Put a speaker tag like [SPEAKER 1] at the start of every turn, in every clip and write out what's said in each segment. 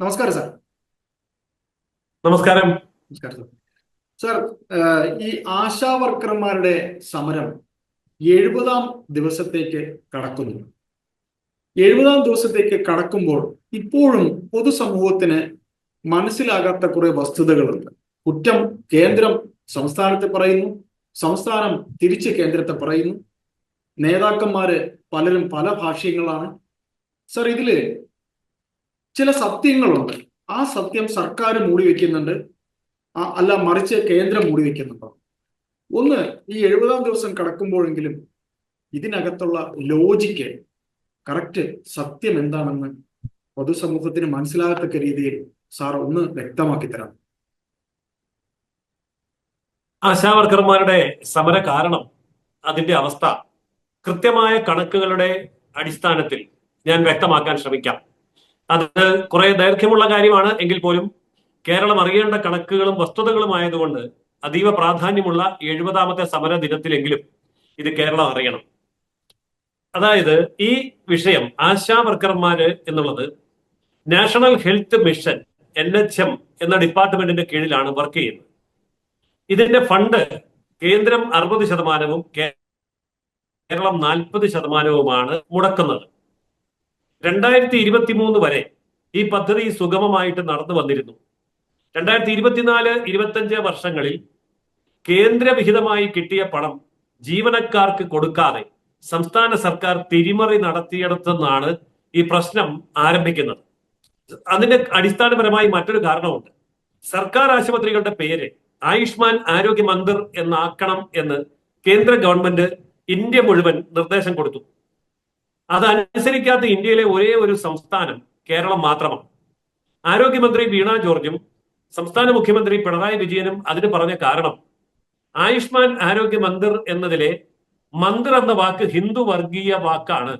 [SPEAKER 1] നമസ്കാരം സാർ.
[SPEAKER 2] നമസ്കാരം.
[SPEAKER 1] നമസ്കാരം സാർ. സാർ ഈ ആശാ വർക്കർമാരുടെ സമരം എഴുപതാം ദിവസത്തേക്ക് കടക്കുന്നു. എഴുപതാം ദിവസത്തേക്ക് കടക്കുമ്പോൾ ഇപ്പോഴും പൊതുസമൂഹത്തിന് മനസ്സിലാകാത്ത കുറെ വസ്തുതകളുണ്ട്. കുറ്റം കേന്ദ്രം സംസ്ഥാനത്തെ പറയുന്നു സംസ്ഥാനം തിരിച്ച് കേന്ദ്രത്തെ പറയുന്നു. നേതാക്കന്മാര് പലരും പല ഭാഷ്യങ്ങളാണ് സാർ ഇതിൽ ചില സത്യങ്ങളുണ്ട്. ആ സത്യം സർക്കാർ മൂടി വെക്കുന്നുണ്ട്. അല്ല മറിച്ച് കേന്ദ്രം മൂടി വെക്കുന്നുണ്ടോ? ഒന്ന് ഈ എഴുപതാം ദിവസം കടക്കുമ്പോഴെങ്കിലും ഇതിനകത്തുള്ള ലോജിക്ക് കറക്റ്റ് സത്യം എന്താണെന്ന് പൊതുസമൂഹത്തിന് മനസ്സിലാകത്തക്ക രീതിയിൽ സാർ ഒന്ന് വ്യക്തമാക്കി തരാം.
[SPEAKER 2] ആശാവർക്കർമാരുടെ സമര കാരണം അതിന്റെ അവസ്ഥ കൃത്യമായ കണക്കുകളുടെ അടിസ്ഥാനത്തിൽ ഞാൻ വ്യക്തമാക്കാൻ ശ്രമിക്കാം. അത് കുറെ ദൈർഘ്യമുള്ള കാര്യമാണ്. എങ്കിൽ പോലും കേരളം അറിയേണ്ട കണക്കുകളും വസ്തുതകളും ആയതുകൊണ്ട് അതീവ പ്രാധാന്യമുള്ള എഴുപതാമത്തെ സമര ദിനത്തിലെങ്കിലും ഇത് കേരളം അറിയണം. അതായത് ഈ വിഷയം ആശാ വർക്കർമാര് എന്നുള്ളത് national health mission N H M എന്ന ഡിപ്പാർട്ട്മെന്റിന്റെ കീഴിലാണ് വർക്ക് ചെയ്യുന്നത്. ഇതിന്റെ ഫണ്ട് കേന്ദ്രം അറുപത് ശതമാനവും കേരളം നാൽപ്പത് ശതമാനവുമാണ് മുടക്കുന്നത്. രണ്ടായിരത്തി ഇരുപത്തി മൂന്ന് വരെ ഈ പദ്ധതി സുഗമമായിട്ട് നടന്നു വന്നിരുന്നു. രണ്ടായിരത്തി ഇരുപത്തിനാല് ഇരുപത്തഞ്ച് വർഷങ്ങളിൽ കേന്ദ്രവിഹിതമായി കിട്ടിയ പണം ജീവനക്കാർക്ക് കൊടുക്കാതെ സംസ്ഥാന സർക്കാർ തിരിമറി നടത്തിയിടത്തുനിന്നാണ് ഈ പ്രശ്നം ആരംഭിക്കുന്നത്. അതിന്റെ അടിസ്ഥാനപരമായി മറ്റൊരു കാരണമുണ്ട്. സർക്കാർ ആശുപത്രികളുടെ പേര് ആയുഷ്മാൻ ആരോഗ്യ മന്ദിർ എന്നാക്കണം എന്ന് കേന്ദ്ര ഗവൺമെന്റ് ഇന്ത്യ മുഴുവൻ നിർദ്ദേശം കൊടുത്തു. അതനുസരിക്കാത്ത ഇന്ത്യയിലെ ഒരേ ഒരു സംസ്ഥാനം കേരളം മാത്രമാണ്. ആരോഗ്യമന്ത്രി വീണ ജോർജും സംസ്ഥാന മുഖ്യമന്ത്രി പിണറായി വിജയനും അതിന് പറഞ്ഞ കാരണം ആയുഷ്മാൻ ആരോഗ്യ മന്ദിർ എന്നതിലെ മന്ദിർ എന്ന വാക്ക് ഹിന്ദു വർഗീയ വാക്കാണ്.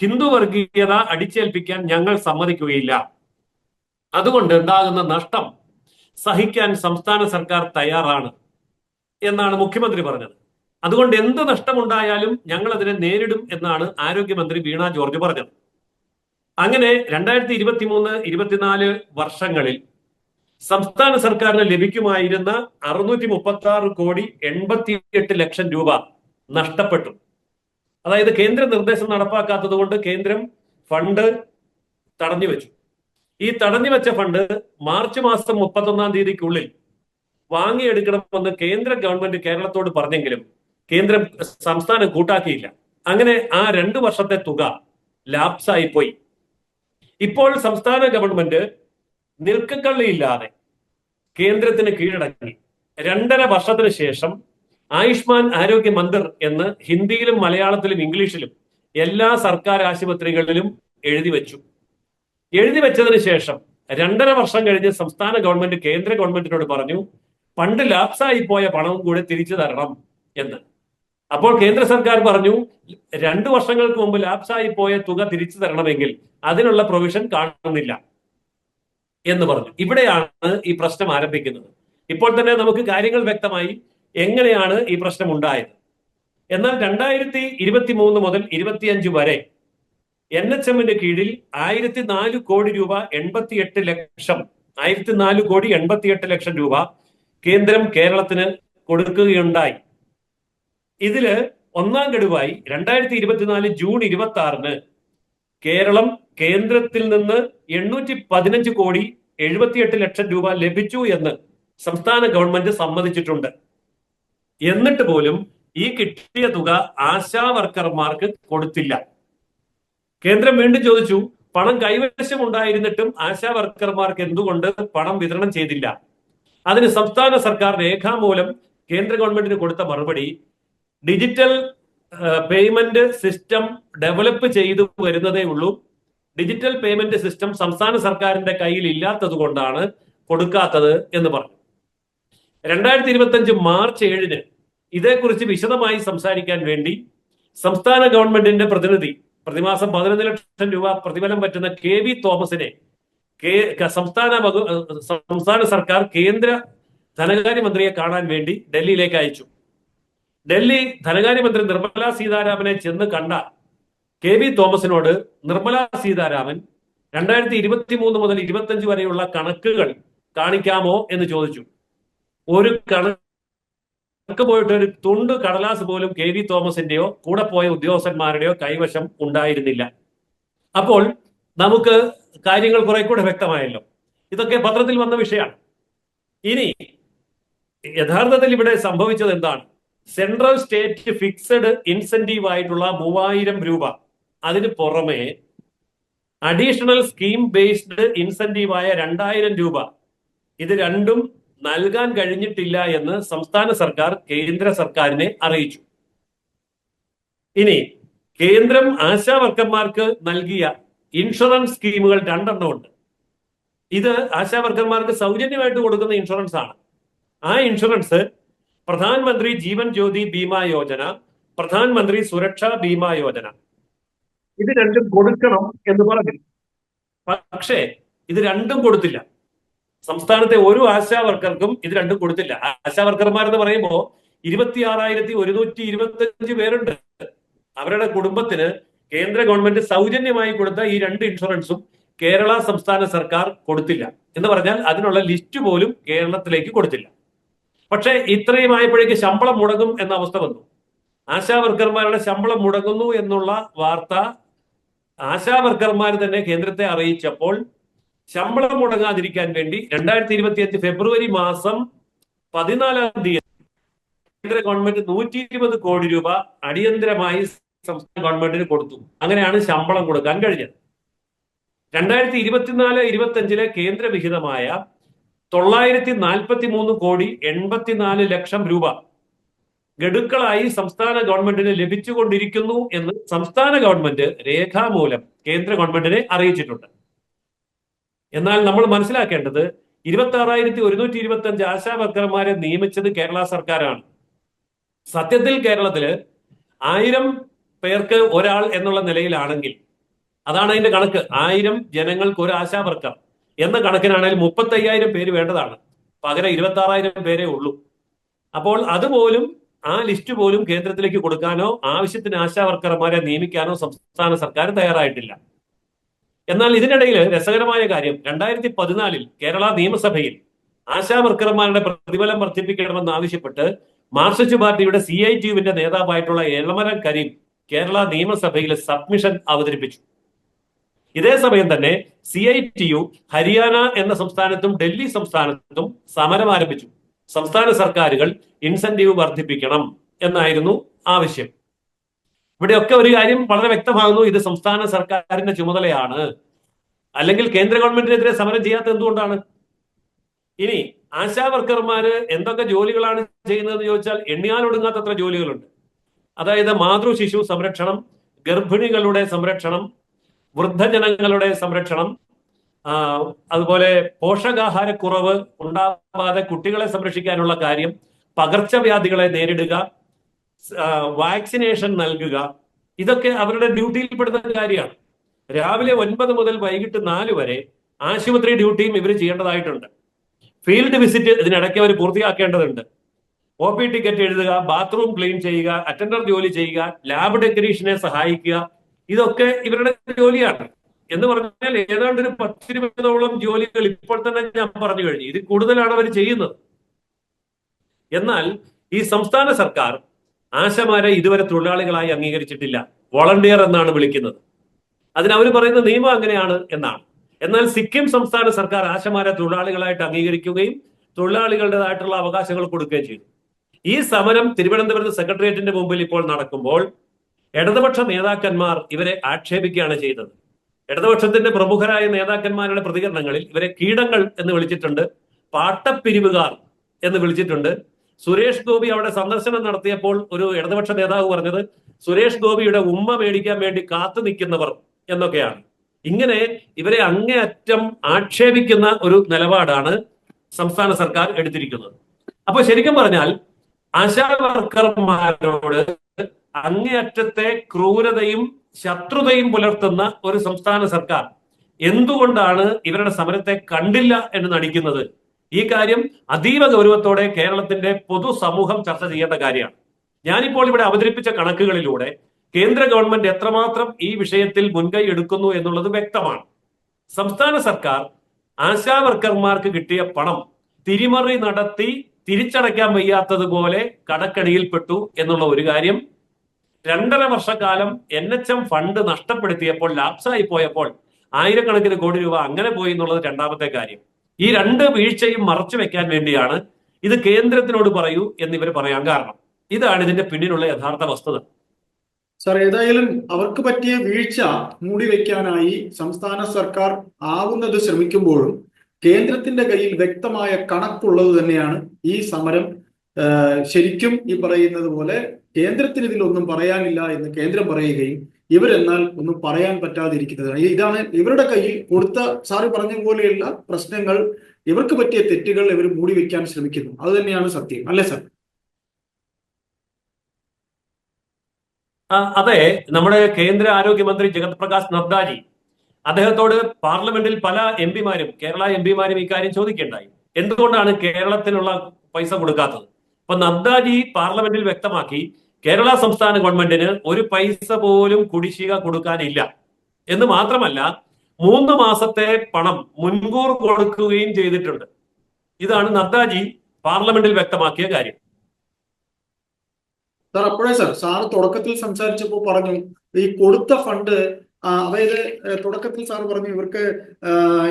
[SPEAKER 2] ഹിന്ദു വർഗീയത അടിച്ചേൽപ്പിക്കാൻ ഞങ്ങൾ സമ്മതിക്കുകയില്ല. അതുകൊണ്ട് ഉണ്ടാകുന്ന നഷ്ടം? സഹിക്കാൻ സംസ്ഥാന സർക്കാർ തയ്യാറാണ് എന്നാണ് മുഖ്യമന്ത്രി പറഞ്ഞത്. അതുകൊണ്ട് എന്ത് നഷ്ടമുണ്ടായാലും ഞങ്ങൾ അതിനെ നേരിടും എന്നാണ് ആരോഗ്യമന്ത്രി വീണ ജോർജ് പറഞ്ഞത്. അങ്ങനെ രണ്ടായിരത്തി ഇരുപത്തി മൂന്ന് ഇരുപത്തിനാല് വർഷങ്ങളിൽ സംസ്ഥാന സർക്കാരിന് ലഭിക്കുമായിരുന്ന അറുന്നൂറ്റി മുപ്പത്തി ആറ് കോടി എൺപത്തി എട്ട് ലക്ഷം രൂപ നഷ്ടപ്പെട്ടു. അതായത് കേന്ദ്ര നിർദ്ദേശം നടപ്പാക്കാത്തത് കൊണ്ട് കേന്ദ്രം ഫണ്ട് തടഞ്ഞു വെച്ചു ഈ തടഞ്ഞു വെച്ച ഫണ്ട് മാർച്ച് മാസം മുപ്പത്തൊന്നാം തീയതിക്കുള്ളിൽ വാങ്ങിയെടുക്കണമെന്ന് കേന്ദ്ര ഗവൺമെന്റ് കേരളത്തോട് പറഞ്ഞെങ്കിലും കേന്ദ്രം സംസ്ഥാനം കൂട്ടാക്കിയില്ല. അങ്ങനെ ആ രണ്ടു വർഷത്തെ തുക ലാപ്സായി പോയി. ഇപ്പോൾ സംസ്ഥാന ഗവൺമെന്റ് നിൽക്കക്കള്ളിയില്ലാതെ കേന്ദ്രത്തിന് കീഴടങ്ങി. രണ്ടര വർഷത്തിന് ശേഷം ആയുഷ്മാൻ ആരോഗ്യ മന്ദിർ എന്ന് ഹിന്ദിയിലും മലയാളത്തിലും ഇംഗ്ലീഷിലും എല്ലാ സർക്കാർ ആശുപത്രികളിലും എഴുതി വെച്ചു. എഴുതി വെച്ചതിന് ശേഷം രണ്ടര വർഷം കഴിഞ്ഞ് സംസ്ഥാന ഗവൺമെന്റ് കേന്ദ്ര ഗവൺമെന്റിനോട് പറഞ്ഞു പണ്ട് ലാപ്സായി പോയ പണവും കൂടെ തിരിച്ചു തരണം എന്ന്. അപ്പോൾ കേന്ദ്ര സർക്കാർ പറഞ്ഞു രണ്ടു വർഷങ്ങൾക്ക് മുമ്പ് ലാപ്സായി പോയ തുക തിരിച്ചു തരണമെങ്കിൽ അതിനുള്ള പ്രൊവിഷൻ കാണുന്നില്ല എന്ന് പറഞ്ഞു. ഇവിടെയാണ് ഈ പ്രശ്നം ആരംഭിക്കുന്നത്. ഇപ്പോൾ തന്നെ നമുക്ക് കാര്യങ്ങൾ വ്യക്തമായി എങ്ങനെയാണ് ഈ പ്രശ്നം ഉണ്ടായത് എന്നാൽ രണ്ടായിരത്തി ഇരുപത്തി മൂന്ന് മുതൽ ഇരുപത്തിയഞ്ച് വരെ എൻ എച്ച് എമ്മിന്റെ കീഴിൽ ആയിരത്തി നാല് കോടി രൂപ എൺപത്തിയെട്ട് ലക്ഷം ആയിരത്തി നാല് കോടി എൺപത്തിയെട്ട് ലക്ഷം രൂപ കേന്ദ്രം കേരളത്തിന് കൊടുക്കുകയുണ്ടായി. ഇതിൽ ഒന്നാം ഗഡുവായി രണ്ടായിരത്തി ഇരുപത്തിനാല് ജൂൺ ഇരുപത്തി ആറിന് കേരളം കേന്ദ്രത്തിൽ നിന്ന് എണ്ണൂറ്റി പതിനഞ്ച് കോടി എഴുപത്തിയെട്ട് ലക്ഷം രൂപ ലഭിച്ചു എന്ന് സംസ്ഥാന ഗവൺമെന്റ് സമ്മതിച്ചിട്ടുണ്ട്. എന്നിട്ട് പോലും ഈ കിട്ടിയ തുക ആശാ വർക്കർമാർക്ക് കൊടുത്തില്ല. കേന്ദ്രം വീണ്ടും ചോദിച്ചു പണം കൈവശം ഉണ്ടായിരുന്നിട്ടും ആശാ വർക്കർമാർക്ക് എന്തുകൊണ്ട് പണം വിതരണം ചെയ്തില്ല? അതിന് സംസ്ഥാന സർക്കാർ രേഖാമൂലം കേന്ദ്ര ഗവൺമെന്റിന് കൊടുത്ത മറുപടി ഡിജിറ്റൽ പേയ്മെന്റ് സിസ്റ്റം ഡെവലപ്പ് ചെയ്തു വരുന്നതേ ഉള്ളൂ. ഡിജിറ്റൽ പേയ്മെന്റ് സിസ്റ്റം സംസ്ഥാന സർക്കാരിന്റെ കയ്യിൽ ഇല്ലാത്തത് കൊണ്ടാണ് കൊടുക്കാത്തത് എന്ന് പറഞ്ഞു. രണ്ടായിരത്തി ഇരുപത്തി മാർച്ച് ഏഴിന് ഇതേക്കുറിച്ച് വിശദമായി സംസാരിക്കാൻ വേണ്ടി സംസ്ഥാന ഗവൺമെന്റിന്റെ പ്രതിനിധി പ്രതിമാസം പതിനൊന്ന് ലക്ഷം രൂപ പ്രതിഫലം പറ്റുന്ന കെ വി തോമസിനെ സംസ്ഥാന സംസ്ഥാന സർക്കാർ കേന്ദ്ര ധനകാര്യമന്ത്രിയെ കാണാൻ വേണ്ടി ഡൽഹിയിലേക്ക് അയച്ചു. ഡൽഹി ധനകാര്യമന്ത്രി നിർമ്മല സീതാരാമനെ ചെന്ന് കണ്ട കെ വി തോമസിനോട് നിർമ്മല സീതാരാമൻ രണ്ടായിരത്തി ഇരുപത്തി മൂന്ന് മുതൽ ഇരുപത്തഞ്ച് വരെയുള്ള കണക്കുകൾ കാണിക്കാമോ എന്ന് ചോദിച്ചു. ഒരു കണക്ക് പോയിട്ട് ഒരു തുണ്ട് കടലാസ് പോലും കെ വി തോമസിന്റെയോ കൂടെ പോയ ഉദ്യോഗസ്ഥന്മാരുടെയോ കൈവശം ഉണ്ടായിരുന്നില്ല. അപ്പോൾ നമുക്ക് കാര്യങ്ങൾ കുറെ കൂടെ വ്യക്തമായല്ലോ. ഇതൊക്കെ പത്രത്തിൽ വന്ന വിഷയമാണ്. ഇനി യഥാർത്ഥത്തിൽ ഇവിടെ സംഭവിച്ചത് എന്താണ്? സെൻട്രൽ സ്റ്റേറ്റ് ഫിക്സഡ് ഇൻസെന്റീവ് ആയിട്ടുള്ള മൂവായിരം രൂപ. അതിന് പുറമെ അഡീഷണൽ സ്കീം ബേസ്ഡ് ഇൻസെന്റീവ് ആയ രണ്ടായിരം രൂപ. ഇത് രണ്ടും നൽകാൻ കഴിഞ്ഞിട്ടില്ല എന്ന് സംസ്ഥാന സർക്കാർ കേന്ദ്ര സർക്കാരിനെ അറിയിച്ചു. ഇനി കേന്ദ്രം ആശാവർക്കന്മാർക്ക് നൽകിയ ഇൻഷുറൻസ് സ്കീമുകൾ രണ്ടെണ്ണം ഉണ്ട്. ഇത് ആശാവർക്കന്മാർക്ക് സൗജന്യമായിട്ട് കൊടുക്കുന്ന ഇൻഷുറൻസ് ആണ്. ആ ഇൻഷുറൻസ് പ്രധാനമന്ത്രി ജീവൻ ജ്യോതി ബീമാ യോജന പ്രധാനമന്ത്രി സുരക്ഷാ ബീമാ യോജന. ഇത് രണ്ടും കൊടുക്കണം എന്ന് പറഞ്ഞു. പക്ഷേ ഇത് രണ്ടും കൊടുത്തില്ല. സംസ്ഥാനത്തെ ഒരു ആശാ വർക്കർക്കും ഇത് രണ്ടും കൊടുത്തില്ല. ആശാ വർക്കർമാർ എന്ന് പറയുമ്പോൾ ഇരുപത്തി ആറായിരത്തി ഒരുന്നൂറ്റി ഇരുപത്തി അഞ്ച് പേരുണ്ട്. അവരുടെ കുടുംബത്തിന് കേന്ദ്ര ഗവൺമെന്റ് സൗജന്യമായി കൊടുത്ത ഈ രണ്ട് ഇൻഷുറൻസും കേരള സംസ്ഥാന സർക്കാർ കൊടുത്തില്ല. എന്ന് പറഞ്ഞാൽ അതിനുള്ള ലിസ്റ്റ് പോലും കേരളത്തിലേക്ക് കൊടുത്തില്ല. പക്ഷേ ഇത്രയും ആയപ്പോഴേക്ക് ശമ്പളം മുടങ്ങും എന്ന അവസ്ഥ വന്നു. ആശാവർക്കർമാരുടെ ശമ്പളം മുടങ്ങുന്നു എന്നുള്ള വാർത്ത ആശാവർക്കർമാർ തന്നെ കേന്ദ്രത്തെ അറിയിച്ചപ്പോൾ ശമ്പളം മുടങ്ങാതിരിക്കാൻ വേണ്ടി രണ്ടായിരത്തി ഇരുപത്തി അഞ്ച് ഫെബ്രുവരി മാസം പതിനാലാം തീയതി കേന്ദ്ര ഗവൺമെന്റ് നൂറ്റി ഇരുപത് കോടി രൂപ അടിയന്തരമായി സംസ്ഥാന ഗവൺമെന്റിന് കൊടുത്തു. അങ്ങനെയാണ് ശമ്പളം കൊടുക്കാൻ കഴിഞ്ഞത്. രണ്ടായിരത്തി ഇരുപത്തിനാല് ഇരുപത്തി അഞ്ചിലെ കേന്ദ്ര വിഹിതമായ തൊള്ളായിരത്തി നാൽപ്പത്തി മൂന്ന് കോടി എൺപത്തിനാല് ലക്ഷം രൂപ ഗഡുക്കളായി സംസ്ഥാന ഗവൺമെന്റിന് ലഭിച്ചുകൊണ്ടിരിക്കുന്നു എന്ന് സംസ്ഥാന ഗവൺമെന്റ് രേഖാമൂലം കേന്ദ്ര ഗവൺമെന്റിനെ അറിയിച്ചിട്ടുണ്ട്. എന്നാൽ നമ്മൾ മനസ്സിലാക്കേണ്ടത് ഇരുപത്തി ആറായിരത്തി ഒരുന്നൂറ്റി ഇരുപത്തി അഞ്ച് ആശാവർക്കർമാരെ നിയമിച്ചത് കേരള സർക്കാരാണ്. സത്യത്തിൽ കേരളത്തിൽ ആയിരം പേർക്ക് ഒരാൾ എന്നുള്ള നിലയിലാണെങ്കിൽ അതാണ് അതിന്റെ കണക്ക്. ആയിരം ജനങ്ങൾക്ക് ഒരു ആശാ വർക്കർ എന്ന കണക്കിനാണെങ്കിൽ മുപ്പത്തി അയ്യായിരം പേര് വേണ്ടതാണ്. പകരം ഇരുപത്തി ആറായിരം പേരേ ഉള്ളൂ. അപ്പോൾ അതുപോലും ആ ലിസ്റ്റ് പോലും കേന്ദ്രത്തിലേക്ക് കൊടുക്കാനോ ആവശ്യത്തിന് ആശാവർക്കർമാരെ നിയമിക്കാനോ സംസ്ഥാന സർക്കാർ തയ്യാറായിട്ടില്ല. എന്നാൽ ഇതിനിടയിൽ രസകരമായ കാര്യം രണ്ടായിരത്തി പതിനാലിൽ കേരള നിയമസഭയിൽ ആശാവർക്കർമാരുടെ പ്രതിഫലം വർദ്ധിപ്പിക്കണമെന്ന് ആവശ്യപ്പെട്ട് മാർക്സിസ്റ്റ് പാർട്ടിയുടെ സി ഐ ടിയുവിന്റെ നേതാവായിട്ടുള്ള എളമരം കരീം കേരള നിയമസഭയിൽ സബ്മിഷൻ അവതരിപ്പിച്ചു. ഇതേ സമയം തന്നെ C I T U Haryana എന്ന സംസ്ഥാനത്തും ഡൽഹി സംസ്ഥാനത്തും സമരം ആരംഭിച്ചു. സംസ്ഥാന സർക്കാരുകൾ ഇൻസെന്റീവ് വർദ്ധിപ്പിക്കണം എന്നായിരുന്നു ആവശ്യം. ഇവിടെയൊക്കെ ഒരു കാര്യം വളരെ വ്യക്തമാകുന്നു. ഇത് സംസ്ഥാന സർക്കാരിന്റെ ചുമതലയാണ്. അല്ലെങ്കിൽ കേന്ദ്ര ഗവൺമെന്റിനെതിരെ സമരം ചെയ്യാത്ത എന്തുകൊണ്ടാണ്? ഇനി ആശാ വർക്കർമാര് എന്തൊക്കെ ജോലികളാണ് ചെയ്യുന്നതെന്ന് ചോദിച്ചാൽ എണ്ണിയാലൊടുങ്ങാത്തത്ര ജോലികളുണ്ട്. അതായത് മാതൃ ശിശു സംരക്ഷണം ഗർഭിണികളുടെ സംരക്ഷണം വൃദ്ധജനങ്ങളുടെ സംരക്ഷണം അതുപോലെ പോഷകാഹാരക്കുറവ് ഉണ്ടാവാതെ കുട്ടികളെ സംരക്ഷിക്കാനുള്ള കാര്യം പകർച്ചവ്യാധികളെ നേരിടുക വാക്സിനേഷൻ നൽകുക ഇതൊക്കെ അവരുടെ ഡ്യൂട്ടിയിൽപ്പെടുന്ന കാര്യമാണ്. രാവിലെ ഒൻപത് മുതൽ വൈകിട്ട് നാല് വരെ ആശുപത്രി ഡ്യൂട്ടിയും ഇവർ ചെയ്യേണ്ടതായിട്ടുണ്ട്. ഫീൽഡ് വിസിറ്റ് ഇതിനിടയ്ക്ക് അവർ പൂർത്തിയാക്കേണ്ടതുണ്ട്. ഒ പി ടിക്കറ്റ് എഴുതുക ബാത്റൂം ക്ലീൻ ചെയ്യുക അറ്റൻഡർ ജോലി ചെയ്യുക ലാബ് ടെക്നീഷ്യനെ സഹായിക്കുക ഇതൊക്കെ ഇവരുടെ ജോലിയാണ്. എന്ന് പറഞ്ഞാൽ ഏതാണ്ട് ഒരു പത്തിരുപതോളം ജോലികൾ ഇപ്പോൾ തന്നെ ഞാൻ പറഞ്ഞു കഴിഞ്ഞു. ഇത് കൂടുതലാണ് അവർ ചെയ്യുന്നത്. എന്നാൽ ഈ സംസ്ഥാന സർക്കാർ ആശമാരെ ഇതുവരെ തൊഴിലാളികളായി അംഗീകരിച്ചിട്ടില്ല. വോളണ്ടിയർ എന്നാണ് വിളിക്കുന്നത്. അതിന് അവർ പറയുന്ന നിയമം അങ്ങനെയാണ് എന്നാണ്. എന്നാൽ സിക്കിം സംസ്ഥാന സർക്കാർ ആശമാരെ തൊഴിലാളികളായിട്ട് അംഗീകരിക്കുകയും തൊഴിലാളികളുടേതായിട്ടുള്ള അവകാശങ്ങൾ കൊടുക്കുകയും ചെയ്തു. ഈ സമരം തിരുവനന്തപുരത്ത് സെക്രട്ടേറിയറ്റിന്റെ മുമ്പിൽ ഇപ്പോൾ നടക്കുമ്പോൾ ഇടതുപക്ഷ നേതാക്കന്മാർ ഇവരെ ആക്ഷേപിക്കുകയാണ് ചെയ്തത്. ഇടതുപക്ഷത്തിന്റെ പ്രമുഖരായ നേതാക്കന്മാരുടെ പ്രതികരണങ്ങളിൽ ഇവരെ കീടങ്ങൾ എന്ന് വിളിച്ചിട്ടുണ്ട് പാട്ടപ്പിരിവുകാർ എന്ന് വിളിച്ചിട്ടുണ്ട്. സുരേഷ് ഗോപി അവിടെ സന്ദർശനം നടത്തിയപ്പോൾ ഒരു ഇടതുപക്ഷ നേതാവ് പറഞ്ഞത് സുരേഷ് ഗോപിയുടെ ഉമ്മ മേടിക്കാൻ വേണ്ടി കാത്തു നിൽക്കുന്നവർ എന്നൊക്കെയാണ്. ഇങ്ങനെ ഇവരെ അങ്ങേയറ്റം ആക്ഷേപിക്കുന്ന ഒരു നിലപാടാണ് സംസ്ഥാന സർക്കാർ എടുത്തിരിക്കുന്നത്. അപ്പൊ ശരിക്കും പറഞ്ഞാൽ ആശാ വർക്കർമാരോട് അങ്ങേയറ്റത്തെ ക്രൂരതയും ശത്രുതയും പുലർത്തുന്ന ഒരു സംസ്ഥാന സർക്കാർ. എന്തുകൊണ്ടാണ് ഇവരുടെ സമരത്തെ കണ്ടില്ല എന്ന് നടിക്കുന്നത്? ഈ കാര്യം അതീവ ഗൗരവത്തോടെ കേരളത്തിന്റെ പൊതുസമൂഹം ചർച്ച ചെയ്യേണ്ട കാര്യമാണ്. ഞാനിപ്പോൾ ഇവിടെ അവതരിപ്പിച്ച കണക്കുകളിലൂടെ കേന്ദ്ര ഗവൺമെന്റ് എത്രമാത്രം ഈ വിഷയത്തിൽ മുൻകൈ എടുക്കുന്നു എന്നുള്ളത് വ്യക്തമാണ്. സംസ്ഥാന സർക്കാർ ആശാ വർക്കർമാർക്ക് കിട്ടിയ പണം തിരിമറി നടത്തി തിരിച്ചടയ്ക്കാൻ വയ്യാത്തതുപോലെ കടക്കടിയിൽപ്പെട്ടു എന്നുള്ള ഒരു കാര്യം രണ്ടര വർഷക്കാലം എൻ എച്ച് എം ഫണ്ട് നഷ്ടപ്പെടുത്തിയപ്പോൾ ലാപ്സായി പോയപ്പോൾ ആയിരക്കണക്കിന് കോടി രൂപ അങ്ങനെ പോയി എന്നുള്ളത് രണ്ടാമത്തെ കാര്യം. ഈ രണ്ട് വീഴ്ചയും മറച്ചു വെക്കാൻ വേണ്ടിയാണ് ഇത് കേന്ദ്രത്തിനോട് പറയൂ എന്ന് ഇവർ പറയാൻ കാരണം. ഇതാണ് ഇതിന്റെ പിന്നിലുള്ള യഥാർത്ഥ വസ്തുത.
[SPEAKER 1] സാർ ഏതായാലും അവർക്ക് പറ്റിയ വീഴ്ച മൂടി വെക്കാനായി സംസ്ഥാന സർക്കാർ ആവുന്നത് ശ്രമിക്കുമ്പോഴും കേന്ദ്രത്തിന്റെ കയ്യിൽ വ്യക്തമായ കണക്കുള്ളത് തന്നെയാണ് ഈ സമരം ശരിക്കും ഈ പറയുന്നത് പോലെ കേന്ദ്രത്തിന് ഇതിലൊന്നും പറയാനില്ല എന്ന് കേന്ദ്രം പറയുകയും ഇവരെന്നാൽ ഒന്നും പറയാൻ പറ്റാതിരിക്കുന്നത് ഇതാണ് ഇവരുടെ കയ്യിൽ കൊടുത്ത സാറ് പറഞ്ഞ പോലെയുള്ള പ്രശ്നങ്ങൾ ഇവർക്ക് പറ്റിയ തെറ്റുകൾ ഇവർ മൂടി വെക്കാൻ ശ്രമിക്കുന്നു. അത് തന്നെയാണ് സത്യം. അല്ലേ സാർ?
[SPEAKER 2] അതെ. നമ്മുടെ കേന്ദ്ര ആരോഗ്യമന്ത്രി ജഗത് പ്രകാശ് നദ്ദാജി അദ്ദേഹത്തോട് പാർലമെന്റിൽ പല എം പിമാരും കേരള എം പിമാരും ഇക്കാര്യം ചോദിക്കേണ്ടായി എന്തുകൊണ്ടാണ് കേരളത്തിനുള്ള പൈസ കൊടുക്കാത്തത്? അപ്പൊ നദ്ദാജി പാർലമെന്റിൽ വ്യക്തമാക്കി കേരള സംസ്ഥാന ഗവൺമെന്റിന് ഒരു പൈസ പോലും കുടിശ്ശിക കൊടുക്കാനില്ല. എന്ന് മാത്രമല്ല മൂന്ന് മാസത്തെ പണം മുൻകൂർ കൊടുക്കുകയും ചെയ്തിട്ടുണ്ട്. ഇതാണ് നദ്ദാജി പാർലമെന്റിൽ വ്യക്തമാക്കിയ കാര്യം.
[SPEAKER 1] സാർ അപ്പോഴേ സാർ സാർ തുടക്കത്തിൽ സംസാരിച്ചപ്പോൾ പറഞ്ഞു ഈ കൊടുത്ത ഫണ്ട് അതായത് തുടക്കത്തിൽ സാർ പറഞ്ഞു ഇവർക്ക്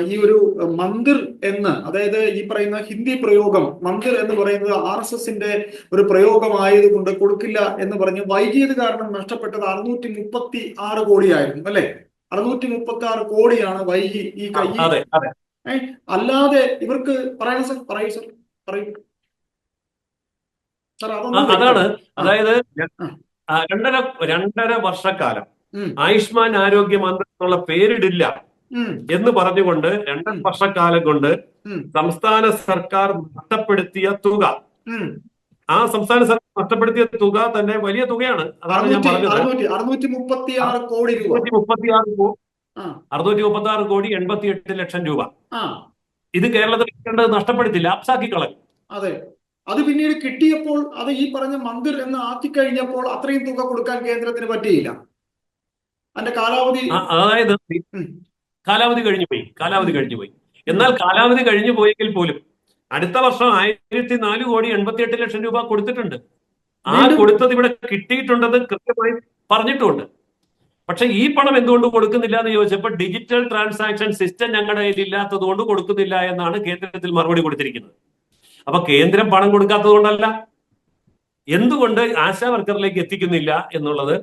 [SPEAKER 1] ഈ ഒരു മന്ദിർ എന്ന് അതായത് ഈ പറയുന്ന ഹിന്ദി പ്രയോഗം മന്ദിർ എന്ന് പറയുന്നത് ആർ എസ് എസിന്റെ ഒരു പ്രയോഗമായതുകൊണ്ട് കൊടുക്കില്ല എന്ന് പറഞ്ഞ് വൈകിയത് കാരണം നഷ്ടപ്പെട്ടത് അറുന്നൂറ്റി മുപ്പത്തി ആറ് കോടിയായിരുന്നു അല്ലെ? അറുന്നൂറ്റി മുപ്പത്തി ആറ് കോടിയാണ് വൈകി ഈ കൈ. അല്ലാതെ ഇവർക്ക് പറയണ സാർ പറയൂ സാർ പറയൂ.
[SPEAKER 2] അതാണ് അതായത് രണ്ടര രണ്ടര വർഷക്കാലം. ആയുഷ്മാൻ ആരോഗ്യ മന്ത്രി എന്നുള്ള പേരിടില്ല എന്ന് പറഞ്ഞുകൊണ്ട് രണ്ടര വർഷക്കാലം കൊണ്ട് സംസ്ഥാന സർക്കാർ നഷ്ടപ്പെടുത്തിയ തുക. ആ സംസ്ഥാന സർക്കാർ നഷ്ടപ്പെടുത്തിയ തുക തന്നെ വലിയ തുകയാണ്. അതാണ് ഞാൻ പറഞ്ഞത്.
[SPEAKER 1] അറുന്നൂറ്റി മുപ്പത്തി ആറ് കോടി
[SPEAKER 2] അറുന്നൂറ്റി മുപ്പത്തി ആറ് കോടി എൺപത്തി എട്ട് ലക്ഷം രൂപ. ഇത് കേരളത്തിൽ നഷ്ടപ്പെടുത്തില്ല. അപ്സാക്കി കളഞ്ഞു.
[SPEAKER 1] അതെ. അത് പിന്നീട് കിട്ടിയപ്പോൾ അത് ഈ പറഞ്ഞ മന്ദിർ എന്ന് ആക്കി കഴിഞ്ഞപ്പോൾ അത്രയും തുക കൊടുക്കാൻ കേന്ദ്രത്തിന് പറ്റിയില്ല. അതിന്റെ കാലാവധി
[SPEAKER 2] അതായത് കാലാവധി കഴിഞ്ഞു പോയി കാലാവധി കഴിഞ്ഞു പോയി. എന്നാൽ കാലാവധി കഴിഞ്ഞു പോയെങ്കിൽ പോലും അടുത്ത വർഷം ആയിരത്തി നാല് കോടി എൺപത്തി എട്ട് ലക്ഷം രൂപ കൊടുത്തിട്ടുണ്ട്. ആ കൊടുത്തത് ഇവിടെ കിട്ടിയിട്ടുണ്ടെന്ന് കൃത്യമായി പറഞ്ഞിട്ടുണ്ട്. പക്ഷെ ഈ പണം എന്തുകൊണ്ട് കൊടുക്കുന്നില്ല എന്ന് ചോദിച്ചപ്പോൾ ഡിജിറ്റൽ ട്രാൻസാക്ഷൻ സിസ്റ്റം ഞങ്ങളുടെ കയ്യിൽ ഇല്ലാത്തത് കൊണ്ട് കൊടുക്കുന്നില്ല എന്നാണ് കേന്ദ്രത്തിൽ മറുപടി കൊടുത്തിരിക്കുന്നത്. അപ്പൊ കേന്ദ്രം പണം കൊടുക്കാത്തത് കൊണ്ടല്ല. എന്തുകൊണ്ട് ആശാ വർക്കറിലേക്ക് എത്തിക്കുന്നില്ല എന്നുള്ളത്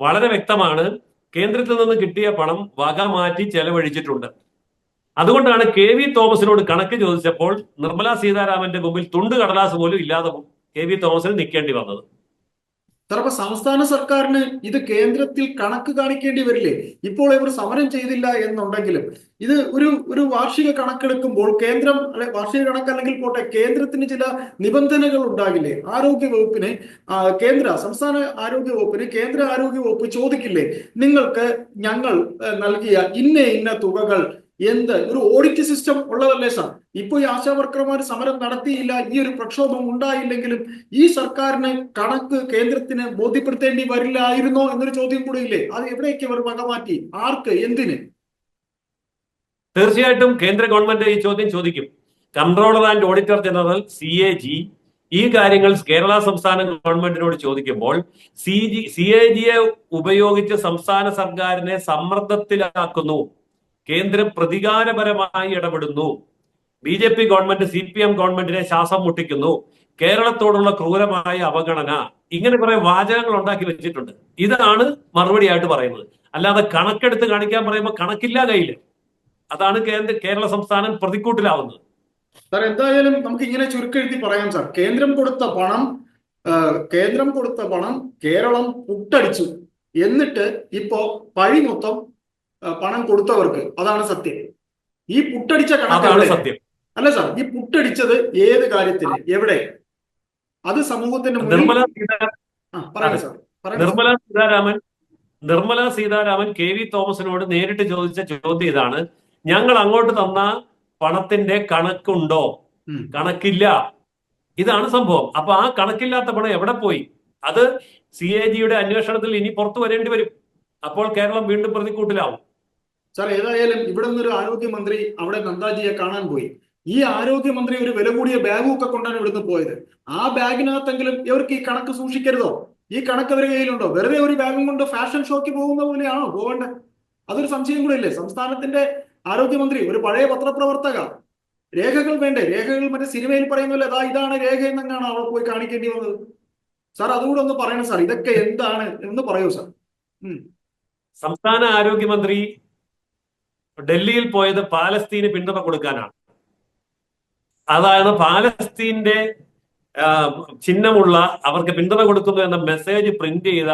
[SPEAKER 2] വളരെ വ്യക്തമാണ്. കേന്ദ്രത്തിൽ നിന്ന് കിട്ടിയ പണം വക മാറ്റി ചെലവഴിച്ചിട്ടുണ്ട്. അതുകൊണ്ടാണ് കെ വി തോമസിനോട് കണക്ക് ചോദിച്ചപ്പോൾ നിർമ്മലാ സീതാരാമന്റെ മുമ്പിൽ തുണ്ട് കടലാസ് പോലും ഇല്ലാതെ കെ വി തോമസിന് നിൽക്കേണ്ടി വന്നത്.
[SPEAKER 1] സാർ സംസ്ഥാന സർക്കാരിന് ഇത് കേന്ദ്രത്തിൽ കണക്ക് കാണിക്കേണ്ടി വരില്ലേ? ഇപ്പോൾ ഇവർ സമരം ചെയ്തില്ല എന്നുണ്ടെങ്കിലും ഇത് ഒരു ഒരു വാർഷിക കണക്കെടുക്കുമ്പോൾ കേന്ദ്രം അല്ലെ വാർഷിക കണക്ക് അല്ലെങ്കിൽ പോട്ടെ കേന്ദ്രത്തിന് ചില നിബന്ധനകൾ ഉണ്ടാകില്ലേ? ആരോഗ്യ വകുപ്പിന് കേന്ദ്ര സംസ്ഥാന ആരോഗ്യ വകുപ്പിന് കേന്ദ്ര ആരോഗ്യ വകുപ്പ് ചോദിക്കില്ലേ? നിങ്ങൾക്ക് ഞങ്ങൾ നൽകിയ ഇന്ന ഇന്ന തുകകൾ എന്ത്? ഒരു ഓഡിറ്റ് സിസ്റ്റം ഉള്ളതല്ലേ സാർ? ഇപ്പൊ ഈ ആശാ വർക്കർമാർ സമരം നടത്തിയില്ല ഈ ഒരു പ്രക്ഷോഭം ഉണ്ടായില്ലെങ്കിലും ഈ സർക്കാരിന് കണക്ക് കേന്ദ്രത്തിന് ബോധ്യപ്പെടുത്തേണ്ടി വരില്ലായിരുന്നോ എന്നൊരു ചോദ്യം കൂടെ ഇല്ലേ? അത് എവിടേക്ക് അവർ വകമാറ്റി ആർക്ക്? എന്തിന്?
[SPEAKER 2] തീർച്ചയായിട്ടും കേന്ദ്ര ഗവൺമെന്റ് ഈ ചോദ്യം ചോദിക്കും. Controller and auditor general C A G ഈ കാര്യങ്ങൾ കേരള സംസ്ഥാന ഗവൺമെന്റിനോട് ചോദിക്കുമ്പോൾ സി ജി സി എ ജിയെ ഉപയോഗിച്ച് സംസ്ഥാന സർക്കാരിനെ സമ്മർദ്ദത്തിലാക്കുന്നു. കേന്ദ്രം പ്രതികാരപരമായി ഇടപെടുന്നു. B J P government C P M ഗവൺമെന്റിനെ ശ്വാസം മുട്ടിക്കുന്നു. കേരളത്തോടുള്ള ക്രൂരമായ അവഗണന. ഇങ്ങനെ കുറെ വാചകങ്ങൾ ഉണ്ടാക്കി വെച്ചിട്ടുണ്ട്. ഇതാണ് മറുപടിയായിട്ട് പറയുന്നത്. അല്ലാതെ കണക്കെടുത്ത് കാണിക്കാൻ പറയുമ്പോൾ കണക്കില്ല കയ്യിൽ അതാണ് കേന്ദ്ര കേരള സംസ്ഥാനം പ്രതിക്കൂട്ടിലാവുന്നത്.
[SPEAKER 1] സാർ എന്തായാലും നമുക്ക് ഇങ്ങനെ ചുരുക്കെഴുതി പറയാം സാർ. കേന്ദ്രം കൊടുത്ത പണം കേന്ദ്രം കൊടുത്ത പണം കേരളം പുട്ടടിച്ചു. എന്നിട്ട് ഇപ്പോ പഴി മൊത്തം പണം കൊടുത്തവർക്ക്. അതാണ് സത്യം. ഈ പുട്ടടിച്ച കണക്കാണ്
[SPEAKER 2] സത്യം.
[SPEAKER 1] അല്ല സാർ ഈ പുട്ടടിച്ചത് ഏത് കാര്യത്തിന്? എവിടെ? അത് സമൂഹത്തിന്റെ
[SPEAKER 2] Nirmala
[SPEAKER 1] Sitharaman. Sir.
[SPEAKER 2] Nirmala Sitharaman Nirmala Sitharaman K V തോമസിനോട് നേരിട്ട് ചോദിച്ച ചോദ്യം ഇതാണ്. ഞങ്ങൾ അങ്ങോട്ട് തന്ന പണത്തിന്റെ കണക്കുണ്ടോ? കണക്കില്ല. ഇതാണ് സംഭവം. അപ്പൊ ആ കണക്കില്ലാത്ത പണം എവിടെ പോയി? അത് സി എ ജിയുടെ അന്വേഷണത്തിൽ ഇനി പുറത്തു വരേണ്ടി വരും. അപ്പോൾ കേരളം വീണ്ടും പ്രതിക്കൂട്ടിലാവും.
[SPEAKER 1] സാർ ഏതായാലും ഇവിടെ നിന്നൊരു ആരോഗ്യമന്ത്രി അവിടെ നന്ദാജിയെ കാണാൻ പോയി. ഈ ആരോഗ്യമന്ത്രി ഒരു വില കൂടിയ ബാഗും ഒക്കെ കൊണ്ടാണ് ഇവിടുന്ന് പോയത്. ആ ബാഗിനകത്തെങ്കിലും ഇവർക്ക് ഈ കണക്ക് സൂക്ഷിക്കരുതോ? ഈ കണക്ക് അവരുടെ കയ്യിലുണ്ടോ? വെറുതെ ഒരു ബാഗും കൊണ്ട് ഫാഷൻ ഷോയ്ക്ക് പോകുന്ന പോലെയാണോ? പോകേണ്ടത് അതൊരു സംശയം കൂടെ ഇല്ലേ? സംസ്ഥാനത്തിന്റെ ആരോഗ്യമന്ത്രി ഒരു പഴയ പത്രപ്രവർത്തക. രേഖകൾ വേണ്ടേ? രേഖകൾ മറ്റേ സിനിമയിൽ പറയുന്നില്ല അതാ ഇതാണ് രേഖ എന്നങ്ങാണ് അവിടെ പോയി കാണിക്കേണ്ടി വന്നത്. സാർ അതുകൂടെ ഒന്ന് പറയണം സാർ ഇതൊക്കെ എന്താണ്? എന്ന് പറയൂ സാർ
[SPEAKER 2] സംസ്ഥാന ആരോഗ്യമന്ത്രി ഡൽഹിയിൽ പോയത് പാലസ്തീന് പിന്തുണ കൊടുക്കാനാണ്. അതായത് പാലസ്തീന്റെ ചിഹ്നമുള്ള അവർക്ക് പിന്തുണ കൊടുക്കുന്നു എന്ന മെസ്സേജ് പ്രിന്റ് ചെയ്ത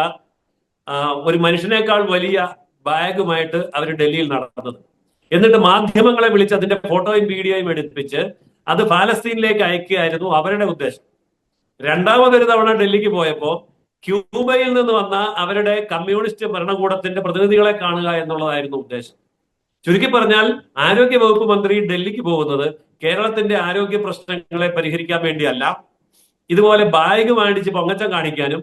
[SPEAKER 2] ഒരു മനുഷ്യനേക്കാൾ വലിയ ബാഗുമായിട്ട് അവർ ഡൽഹിയിൽ നടന്നത്. എന്നിട്ട് മാധ്യമങ്ങളെ വിളിച്ച് അതിന്റെ ഫോട്ടോയും വീഡിയോയും എടുപ്പിച്ച് അത് പാലസ്തീനിലേക്ക് അയക്കുകയായിരുന്നു അവരുടെ ഉദ്ദേശം. രണ്ടാമതൊരു തവണ ഡൽഹിക്ക് പോയപ്പോ ക്യൂബയിൽ നിന്ന് വന്ന അവരുടെ കമ്മ്യൂണിസ്റ്റ് ഭരണകൂടത്തിന്റെ പ്രതിനിധികളെ കാണുക എന്നുള്ളതായിരുന്നു ഉദ്ദേശം. ചുരുക്കി പറഞ്ഞാൽ ആരോഗ്യ വകുപ്പ് മന്ത്രി ഡൽഹിക്ക് പോകുന്നത് കേരളത്തിന്റെ ആരോഗ്യ പ്രശ്നങ്ങളെ പരിഹരിക്കാൻ വേണ്ടിയല്ല. ഇതുപോലെ ബാഗ് വാങ്ങിച്ച് പൊങ്ങച്ചം കാണിക്കാനും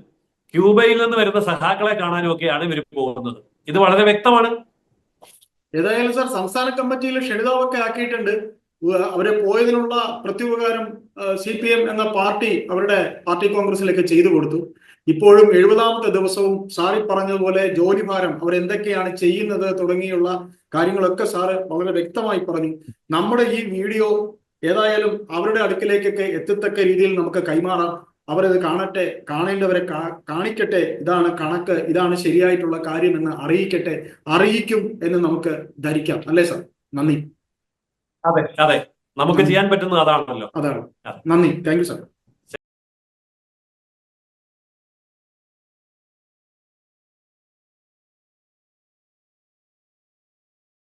[SPEAKER 2] ക്യൂബയിൽ നിന്ന് വരുന്ന സഹാക്കളെ കാണാനും ഒക്കെയാണ് ഇവർ പോകുന്നത്. ഇത് വളരെ വ്യക്തമാണ്.
[SPEAKER 1] ഏതായാലും സാർ സംസ്ഥാന കമ്മിറ്റിയിൽ ക്ഷണിതാവൊക്കെ ആക്കിയിട്ടുണ്ട്. അവരെ പോയതിനുള്ള പ്രത്യുപകാരം സി പി എം എന്ന പാർട്ടി അവരുടെ പാർട്ടി കോൺഗ്രസിലൊക്കെ ചെയ്തു കൊടുത്തു. ഇപ്പോഴും എഴുപതാമത്തെ ദിവസവും സാറി പറഞ്ഞതുപോലെ ജോലിഭാരം അവരെന്തൊക്കെയാണ് ചെയ്യുന്നത് തുടങ്ങിയുള്ള കാര്യങ്ങളൊക്കെ സാറ് വളരെ വ്യക്തമായി പറഞ്ഞു. നമ്മുടെ ഈ വീഡിയോ ഏതായാലും അവരുടെ അടുക്കിലേക്കൊക്കെ എത്തത്തക്ക രീതിയിൽ നമുക്ക് കൈമാറാം. അവരത് കാണട്ടെ കാണേണ്ടവരെ കാ- കാണിക്കട്ടെ. ഇതാണ് കണക്ക് ഇതാണ് ശരിയായിട്ടുള്ള കാര്യം എന്ന് അറിയിക്കട്ടെ അറിയിക്കും എന്ന് നമുക്ക് ധരിക്കാം. അല്ലേ സാർ? നന്ദി.
[SPEAKER 2] അതെ അതെ. നമുക്ക് ചെയ്യാൻ പറ്റുന്നത് അതാണല്ലോ.
[SPEAKER 1] അതാണ്. നന്ദി. Thank you sir.